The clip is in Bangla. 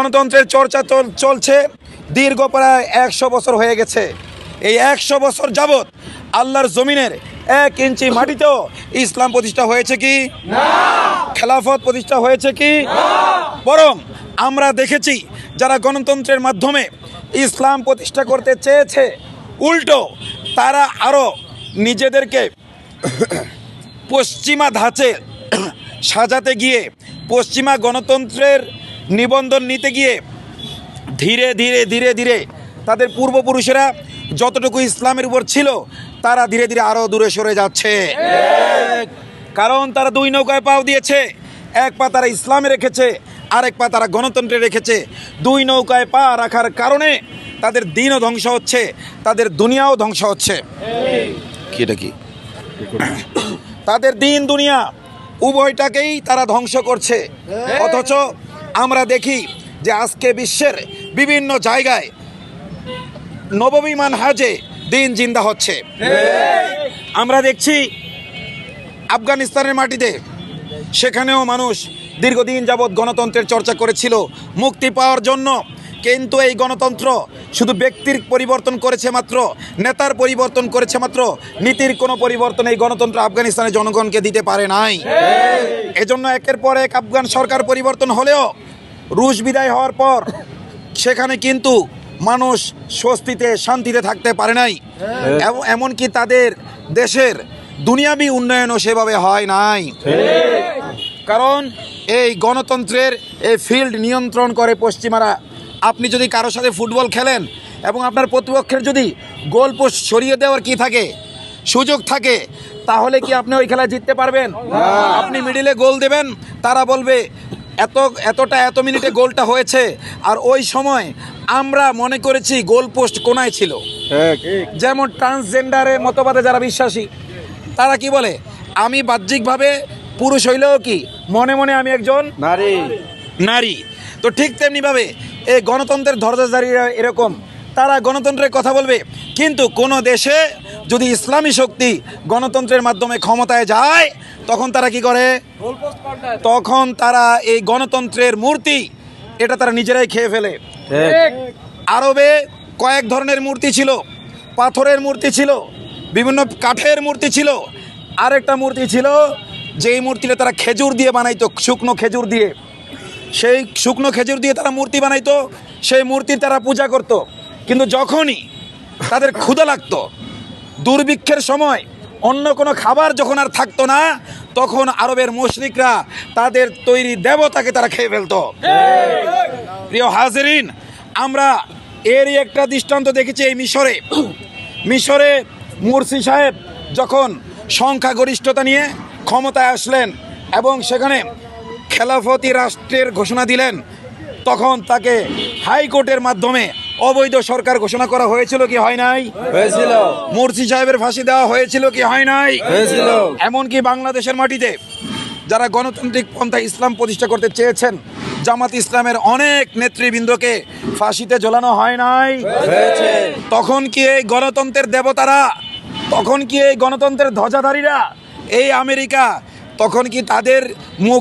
গণতন্ত্রের চর্চা চল- চলছে দীর্ঘ প্রায় একশো বছর হয়ে গেছে। এই একশো বছর যাবৎ আল্লাহর জমিনের এক ইঞ্চি মাটিতেও ইসলাম প্রতিষ্ঠা হয়েছে কি? খেলাফত প্রতিষ্ঠা হয়েছে কি? বরং আমরা দেখেছি যারা গণতন্ত্রের মাধ্যমে ইসলাম প্রতিষ্ঠা করতে চেয়েছে উল্টো তারা আরও নিজেদেরকে পশ্চিমা ধাঁচে সাজাতে গিয়ে পশ্চিমা গণতন্ত্রের নিবন্ধন নিতে গিয়ে ধীরে ধীরে ধীরে ধীরে তাদের পূর্বপুরুষেরা যতটুকু ইসলামের উপর ছিল, তারা ধীরে ধীরে আরও দূরে সরে যাচ্ছে। কারণ তারা দুই নৌকায় পাও দিয়েছে, এক পা তারা ইসলামে রেখেছে, আরেক পা তারা গণতন্ত্রে রেখেছে। দুই নৌকায় পা রাখার কারণে তাদের দিনও ধ্বংস হচ্ছে, তাদের দুনিয়াও ধ্বংস হচ্ছে। কি? তাদের দিন, দুনিয়া, উভয়টাকেই তারা ধ্বংস করছে। অথচ আমরা দেখি যে আজকে বিশ্বের বিভিন্ন জায়গায় নববিমান হাজে দিন জিন্দা হচ্ছে। আমরা দেখছি আফগানিস্তানের মাটিতে সেখানেও মানুষ দীর্ঘদিন যাবৎ গণতন্ত্রের চর্চা করেছিল মুক্তি পাওয়ার জন্য। কিন্তু এই গণতন্ত্র শুধু ব্যক্তির পরিবর্তন করেছে মাত্র নেতার পরিবর্তন করেছে মাত্র নীতির কোনো পরিবর্তন এই গণতন্ত্র আফগানিস্তানের জনগণকে দিতে পারে নাই। এজন্য একের পর এক আফগান সরকার পরিবর্তন হলেও রুশ বিদায় হওয়ার পর সেখানে কিন্তু মানুষ স্বস্তিতে শান্তিতে থাকতে পারে নাই। এম- এমনকি তাদের দেশের দুনিয়াবি উন্নয়নও সেভাবে হয় নাই। কারণ এই গণতন্ত্রের এই ফিল্ড নিয়ন্ত্রণ করে পশ্চিমারা আপনি যদি কারোর সাথে ফুটবল খেলেন এবং আপনার প্রতিপক্ষের যদি গোল পোস্ট সরিয়ে দেওয়ার কি থাকে সুযোগ থাকে তাহলে কি আপনি ওই খেলায় জিততে পারবেন? আপনি মিডিলে গোল দেবেন তারা বলবে এত এতটা এত মিনিটে গোলটা হয়েছে। আর ওই সময় আমরা মনে করেছি গোল পোস্ট কোনায় ছিল। যেমন ট্রান্সজেন্ডারের মতবাদে যারা বিশ্বাসী তারা কি বলে? আমি বাহ্যিকভাবে পুরুষ হইলেও কি মনে মনে আমি একজন নারী। নারী। তো ঠিক তেমনিভাবে এই গণতন্ত্রের ধর্মধারীরা এরকম তারা গণতন্ত্রের কথা বলবে। কিন্তু কোনো দেশে যদি ইসলামী শক্তি গণতন্ত্রের মাধ্যমে ক্ষমতায় যায় তখন তারা কি করে? তখন তারা এই গণতন্ত্রের মূর্তি এটা তারা নিজেরাই খেয়ে ফেলে। আরবে কয়েক ধরনের মূর্তি ছিল পাথরের মূর্তি ছিল বিভিন্ন কাঠের মূর্তি ছিল। আরেকটা মূর্তি ছিল যেই মূর্তিটা তারা খেজুর দিয়ে বানাইতো শুকনো খেজুর দিয়ে। সেই শুকনো খেজুর দিয়ে তারা মূর্তি বানাইতো সেই মূর্তির তারা পূজা করত। কিন্তু যখনই তাদের ক্ষুধা লাগতো দুর্ভিক্ষের সময় অন্য কোনো খাবার যখন আর থাকতো না, তখন আরবের মুশরিকরা তাদের তৈরি দেবতাকে তারা খেয়ে ফেলতো। প্রিয় হাজরিন, আমরা এরই একটা দৃষ্টান্ত দেখেছি এই মিশরে। মিশরে মুরসি সাহেব যখন সংখ্যাগরিষ্ঠতা নিয়ে ক্ষমতায় আসলেন এবং সেখানে খেলাফতি রাষ্ট্রের ঘোষণা দিলেন, তখন তাকে হাইকোর্টের মাধ্যমে অবৈধ সরকার ঘোষণা করা হয়েছিল কি হয় নাই? হয়েছিল। মুরসি সাহেবের ফাঁসি দেওয়া হয়েছিল কি হয় নাই? হয়েছিল। এমনকি বাংলাদেশের মাটিতে যারা গণতান্ত্রিক পন্থা ইসলাম প্রতিষ্ঠা করতে চেয়েছেন জামাত ইসলামের অনেক নেতৃবৃন্দকে ফাঁসিতে ঝোলানো হয় নাই? তখন কি এই গণতন্ত্রের দেবতারা তখন কি এই গণতন্ত্রের ধ্বজাধারীরা এই আমেরিকা তখন কি তাদের মুখ